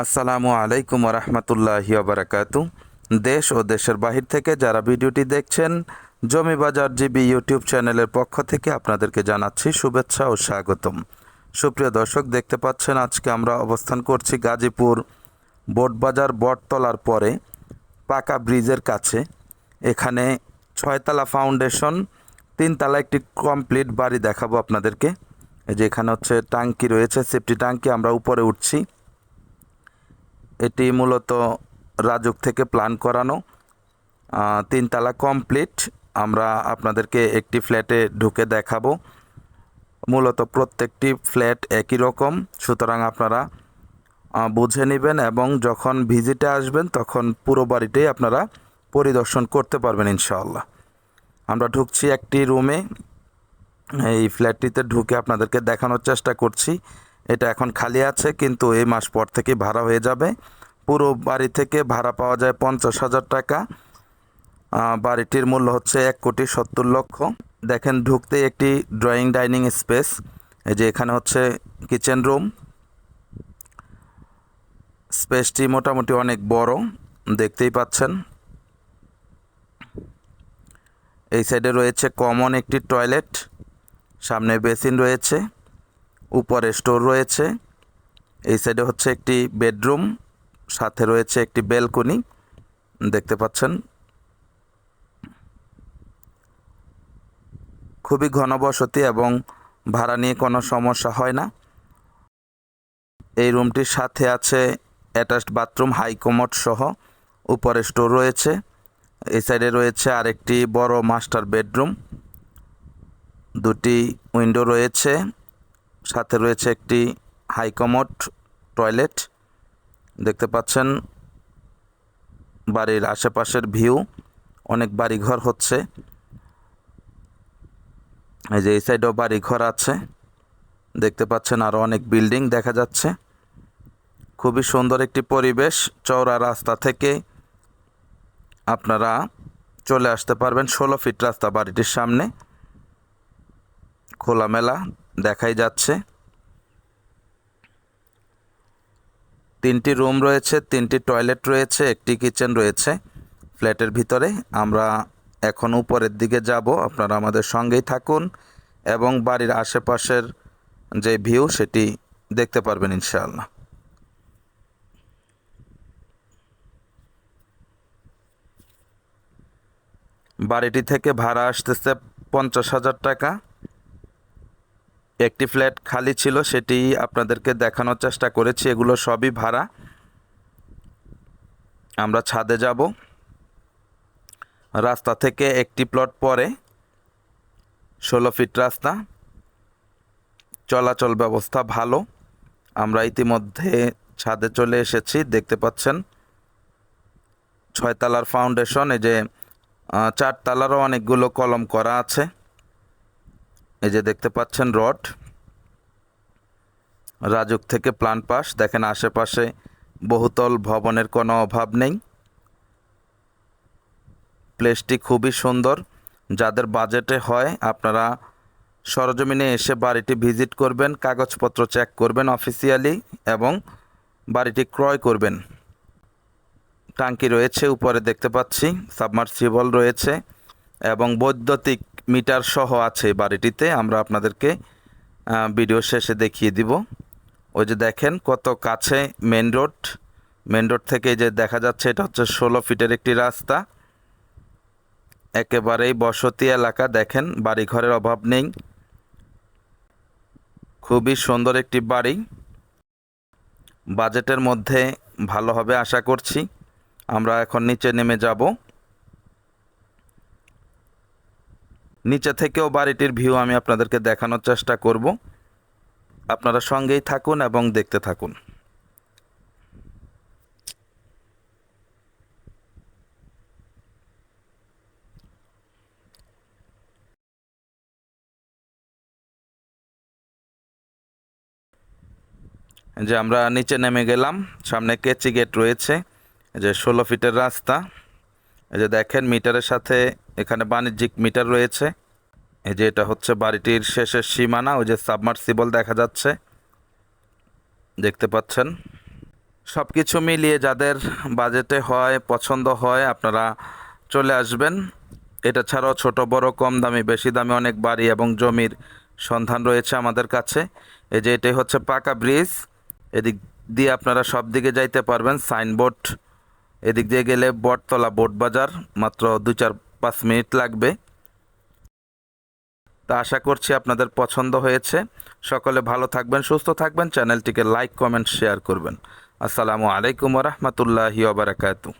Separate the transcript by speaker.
Speaker 1: আসসালামু আলাইকুম রহমতুল্লাহি বারাকাতু দেশ ও দেশের বাহির থেকে যারা ভিডিওটি দেখছেন জমি বাজার জিবি ইউটিউব চ্যানেলের পক্ষ থেকে আপনাদেরকে জানাচ্ছি শুভেচ্ছা ও স্বাগতম। সুপ্রিয় দর্শক, দেখতে পাচ্ছেন আজকে আমরা অবস্থান করছি গাজীপুর বোটবাজার বটতলার পরে পাকা ব্রিজের কাছে। এখানে ছয়তলা ফাউন্ডেশন, তিনতলা একটি কমপ্লিট বাড়ি দেখাবো আপনাদেরকে। এই যে এখানে হচ্ছে টাঙ্কি রয়েছে, সেফটি টাঙ্কি আমরা উপরে উঠছি। এটি মূলত রাজুক থেকে প্ল্যান করানো। তিনতলা কমপ্লিট আমরা আপনাদেরকে একটি ফ্ল্যাটে ঢুকে দেখাবো। মূলত প্রত্যেকটি ফ্ল্যাট একই রকম। সুতরাং আপনারা বুঝে নেবেন এবং যখন ভিজিটে আসবেন, তখন পুরো বাড়িটাই আপনারা পরিদর্শন করতে পারবেন ইনশাআল্লাহ। আমরা ঢুকছি একটি রুমে এই ফ্ল্যাটটিতে ঢুকে আপনাদেরকে দেখানোর চেষ্টা করছি। এটা এখন খালি আছে, কিন্তু এই মাস পর থেকে ভাড়া হয়ে যাবে। পুরো বাড়ি থেকে ভাড়া পাওয়া যায় পঞ্চাশ হাজার টাকা। বাড়িটির মূল্য হচ্ছে এক কোটি সত্তর লক্ষ। দেখেন ঢুকতে একটি ড্রয়িং ডাইনিং স্পেস। এই যে এখানে হচ্ছে কিচেন রুম। স্পেসটি মোটামুটি অনেক বড়, দেখতেই পাচ্ছেন। এই সাইডে রয়েছে কমন একটি টয়লেট। সামনে বেসিন রয়েছে। উপরে স্টোর রয়েছে। এই সাইডে হচ্ছে একটি বেডরুম, সাথে রয়েছে একটি বেলকনি দেখতে পাচ্ছেন? খুবই ঘনবসতি এবং ভাড়া নিয়ে কোনো সমস্যা হয় না। এই রুমটির সাথে আছে অ্যাটাচড বাথরুম হাই কমোড সহ উপরে স্টোর রয়েছে। এই সাইডে রয়েছে আরেকটি বড় মাস্টার বেডরুম দুটি উইন্ডো রয়েছে। সাথে রয়েছে একটি হাই কমোড টয়লেট। দেখতে পাচ্ছেন বাড়ির আশেপাশের ভিউ। অনেক বাড়িঘর হচ্ছে। এই যে এই সাইডেও বাড়িঘর আছে। দেখতে পাচ্ছেন আরও অনেক বিল্ডিং দেখা যাচ্ছে। খুবই সুন্দর একটি পরিবেশ। চওড়া রাস্তা থেকে আপনারা চলে আসতে পারবেন। ষোলো ফিট রাস্তা বাড়িটির সামনে। খোলামেলা। দেখাই যাচ্ছে। তিনটি রুম রয়েছে, তিনটি টয়লেট রয়েছে, একটি কিচেন রয়েছে ফ্ল্যাটের ভিতরে। আমরা এখন উপরের দিকে যাব, আপনারা আমাদের সঙ্গেই থাকুন এবং বাড়ির আশেপাশের যে ভিউ সেটি দেখতে পারবেন ইনশাআল্লাহ। বাড়িটি থেকে ভাড়া আসতেছে পঞ্চাশ হাজার টাকা। একটি ফ্ল্যাট খালি ছিল, সেটি আপনাদেরকে দেখানোর চেষ্টা করেছি। এগুলো সবই ভাড়া। আমরা ছাদে যাব। রাস্তা থেকে একটি প্লট পরে, ষোলো ফিট রাস্তা। চলাচল ব্যবস্থা ভালো। আমরা ইতিমধ্যে ছাদে চলে এসেছি, দেখতে পাচ্ছেন। ছয়তলার ফাউন্ডেশন, এই যে চারতলারও অনেকগুলো কলম করা আছে। এই যে দেখতে পাচ্ছেন রড। রাজুক থেকে প্লান পাস। দেখেন আশেপাশে বহুতল ভবনের কোনো অভাব নেই। প্লেসটি খুবই সুন্দর। যাদের বাজেটে হয়, আপনারা সরজমিনে এসে বাড়িটি ভিজিট করবেন, কাগজপত্র চেক করবেন অফিসিয়ালি এবং বাড়িটি ক্রয় করবেন। টাঙ্কি রয়েছে, উপরে দেখতে পাচ্ছি, সাবমার্সিবল রয়েছে এবং বৈদ্যুতিক মিটার সহ আছে বাড়িটিতে, আমরা আপনাদেরকে ভিডিও শেষে দেখিয়ে দিব। ওই যে দেখেন কত কাছে মেন রোড মেন রোড থেকে যে দেখা যাচ্ছে, এটা হচ্ছে ষোলো ফিটের একটি রাস্তা। একেবারেই বসতি এলাকা, দেখেন বাড়ি ঘরের অভাব নেই। খুবই সুন্দর একটি বাড়ি। বাজেটের মধ্যে ভালো হবে আশা করছি। আমরা এখন নিচে নেমে যাব। নিচে থেকেও বাড়িটির ভিউ আমি আপনাদেরকে দেখানোর চেষ্টা করব। আপনারা সঙ্গেই থাকুন এবং দেখতে থাকুন। যে আমরা নিচে নেমে গেলাম, সামনে কেচি গেট রয়েছে যে ষোলো ফিটের রাস্তা। যে দেখেন মিটারের সাথে এখানে বাণিজ্যিক মিটার রয়েছে। এই যে এটা হচ্ছে বাড়িটির শেষের সীমানা, ওই যে সাবমার্সিবল দেখা যাচ্ছে। দেখতে পাচ্ছেন? সব কিছু মিলিয়ে যাদের বাজেটে হয়, পছন্দ হয়, আপনারা চলে আসবেন। এটা ছাড়াও ছোট, বড়, কম দামি, বেশি দামি অনেক বাড়ি এবং জমির সন্ধান রয়েছে আমাদের কাছে। এই যে এটাই হচ্ছে পাকা ব্রিজ। এদিক দিয়ে আপনারা সব দিকে যাইতে পারবেন, সাইনবোর্ড। এদিক দিয়ে গেলে বটতলা বোট বাজার, মাত্র দু চার পাঁচ মিনিট লাগবে। তা আশা করছি আপনাদের পছন্দ হয়েছে। সকলে ভালো থাকবেন, সুস্থ থাকবেন। চ্যানেলটিকে লাইক, কমেন্ট, শেয়ার করবেন। আসসালামু আলাইকুম রহমতুল্লাহি ওবরাকাতু